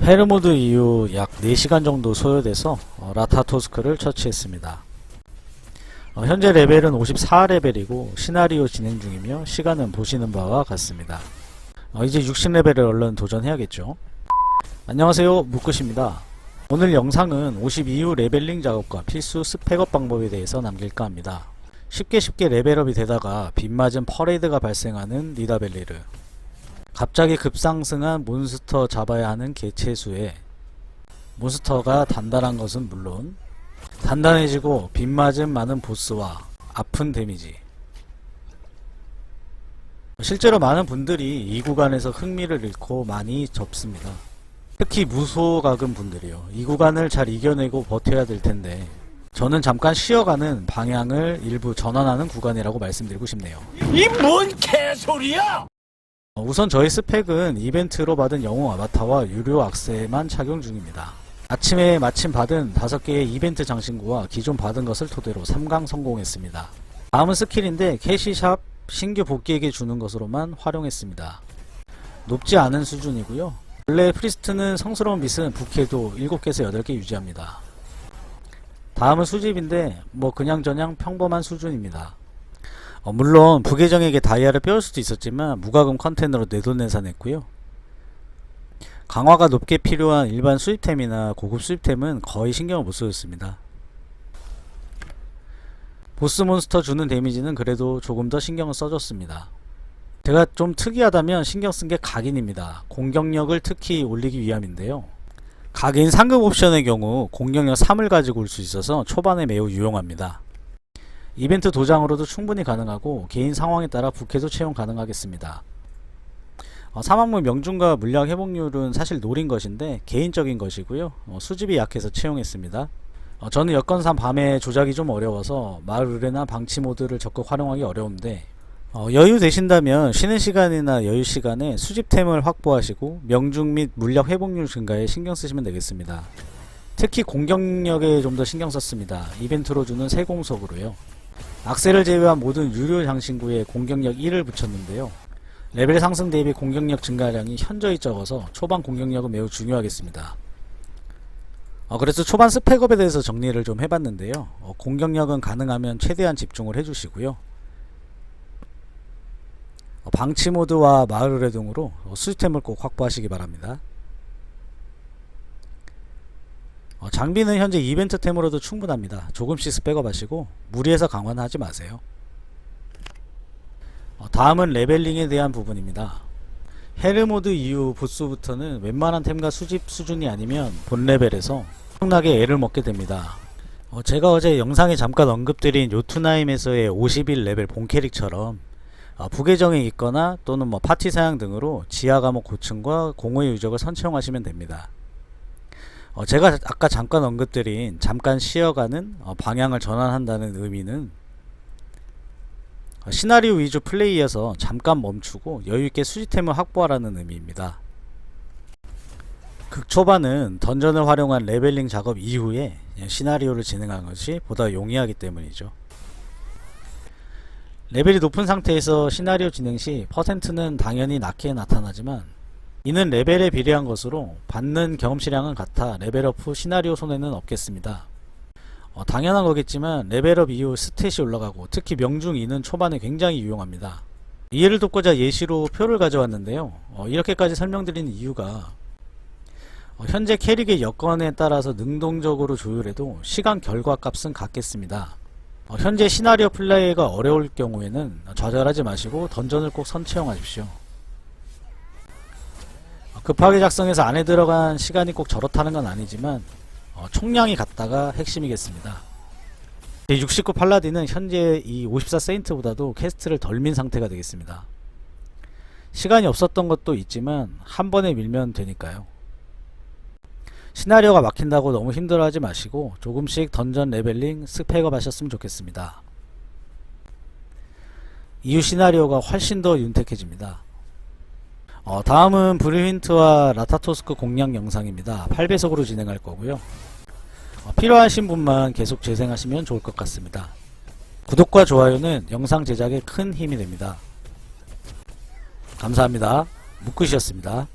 헤르모드 이후 약 4시간 정도 소요돼서 어, 라타토스크를 처치했습니다. 어, 현재 레벨은 54레벨이고 시나리오 진행 중이며 시간은 보시는 바와 같습니다. 어, 이제 60레벨을 얼른 도전해야겠죠. 안녕하세요 묵굿입니다. 오늘 영상은 50 이후 레벨링 작업과 필수 스펙업 방법에 대해서 남길까 합니다. 쉽게 쉽게 레벨업이 되다가 빗맞은 퍼레이드가 발생하는 니다벨리르 갑자기 급상승한 몬스터 잡아야 하는 개체수에 몬스터가 단단한 것은 물론 단단해지고 빗맞은 많은 보스와 아픈 데미지 실제로 많은 분들이 이 구간에서 흥미를 잃고 많이 접습니다. 특히 무소각은 분들이요. 이 구간을 잘 이겨내고 버텨야 될 텐데 저는 잠깐 쉬어가는 방향을 일부 전환하는 구간이라고 말씀드리고 싶네요. 이 뭔 개소리야! 어, 우선 저희 스펙은 이벤트로 받은 영웅 아바타와 유료 악세만 착용 중입니다. 아침에 마침 받은 5개의 이벤트 장신구와 기존 받은 것을 토대로 3강 성공했습니다. 다음은 스킬인데 캐시샵 신규 복귀에게 주는 것으로만 활용했습니다. 높지 않은 수준이고요. 원래 프리스트는 성스러운 빛은 부캐도 7개에서 8개 유지합니다. 다음은 수집인데 뭐 그냥저냥 평범한 수준입니다. 어, 물론 부계정에게 다이아를 빼올 수도 있었지만 무과금 컨텐츠로 내돈내산했고요. 강화가 높게 필요한 일반 수입템이나 고급 수입템은 거의 신경을 못 써줬습니다. 보스 몬스터 주는 데미지는 그래도 조금 더 신경을 써줬습니다. 제가 좀 특이하다면 신경 쓴 게 각인입니다. 공격력을 특히 올리기 위함인데요. 각인 상급 옵션의 경우 공격력 3을 가지고 올 수 있어서 초반에 매우 유용합니다. 이벤트 도장으로도 충분히 가능하고 개인 상황에 따라 부캐도 채용 가능하겠습니다. 어, 사막물 명중과 물량 회복률은 사실 노린 것인데 개인적인 것이고요. 어, 수집이 약해서 채용했습니다. 어, 저는 여건상 밤에 조작이 좀 어려워서 마을 의뢰나 방치 모드를 적극 활용하기 어려운데 어, 여유 되신다면 쉬는 시간이나 여유 시간에 수집템을 확보하시고 명중 및 물약 회복률 증가에 신경 쓰시면 되겠습니다. 특히 공격력에 좀 더 신경 썼습니다. 이벤트로 주는 세공석으로요. 악셀을 제외한 모든 유료 장신구에 공격력 1을 붙였는데요. 레벨 상승 대비 공격력 증가량이 현저히 적어서 초반 공격력은 매우 중요하겠습니다. 어, 그래서 초반 스펙업에 대해서 정리를 좀 해봤는데요. 어, 공격력은 가능하면 최대한 집중을 해주시고요. 어, 방치 모드와 마을 등으로 어, 수집템을 꼭 확보하시기 바랍니다. 어, 장비는 현재 이벤트템으로도 충분합니다. 조금씩 스펙업 하시고 무리해서 강화는 하지 마세요. 어, 다음은 레벨링에 대한 부분입니다. 헤르모드 이후 보스부터는 웬만한 템과 수집 수준이 아니면 본 레벨에서 엄청나게 애를 먹게 됩니다. 어, 제가 어제 영상에 잠깐 언급드린 요투나임에서의 51 레벨 본 캐릭처럼 어, 부계정에 있거나 또는 뭐 파티 사양 등으로 지하 감옥 고층과 공허의 유적을 선체용하시면 됩니다. 어, 제가 아까 잠깐 언급드린 잠깐 쉬어가는 어, 방향을 전환한다는 의미는 어, 시나리오 위주 플레이에서 잠깐 멈추고 여유있게 수집템을 확보하라는 의미입니다. 극 초반은 던전을 활용한 레벨링 작업 이후에 시나리오를 진행하는 것이 보다 용이하기 때문이죠. 레벨이 높은 상태에서 시나리오 진행 시 퍼센트는 당연히 낮게 나타나지만 이는 레벨에 비례한 것으로 받는 경험치량은 같아 레벨업 후 시나리오 손해는 없겠습니다. 어, 당연한 거겠지만 레벨업 이후 스탯이 올라가고 특히 명중 2는 초반에 굉장히 유용합니다. 이해를 돕고자 예시로 표를 가져왔는데요. 어, 이렇게까지 설명드리는 이유가 어, 현재 캐릭의 여건에 따라서 능동적으로 조율해도 시간 결과 값은 같겠습니다. 어, 현재 시나리오 플레이가 어려울 경우에는 좌절하지 마시고 던전을 꼭 선체용하십시오. 어, 급하게 작성해서 안에 들어간 시간이 꼭 저렇다는 건 아니지만 어, 총량이 같다가 핵심이겠습니다. 69 팔라딘은 현재 이 54 세인트보다도 캐스트를 덜 민 상태가 되겠습니다. 시간이 없었던 것도 있지만 한 번에 밀면 되니까요. 시나리오가 막힌다고 너무 힘들어하지 마시고 조금씩 던전 레벨링 스펙업 하셨으면 좋겠습니다. 이후 시나리오가 훨씬 더 윤택해집니다. 어, 다음은 브리윈트와 라타토스크 공략 영상입니다. 8배속으로 진행할 거고요. 어, 필요하신 분만 계속 재생하시면 좋을 것 같습니다. 구독과 좋아요는 영상 제작에 큰 힘이 됩니다. 감사합니다. 묵굿이었습니다.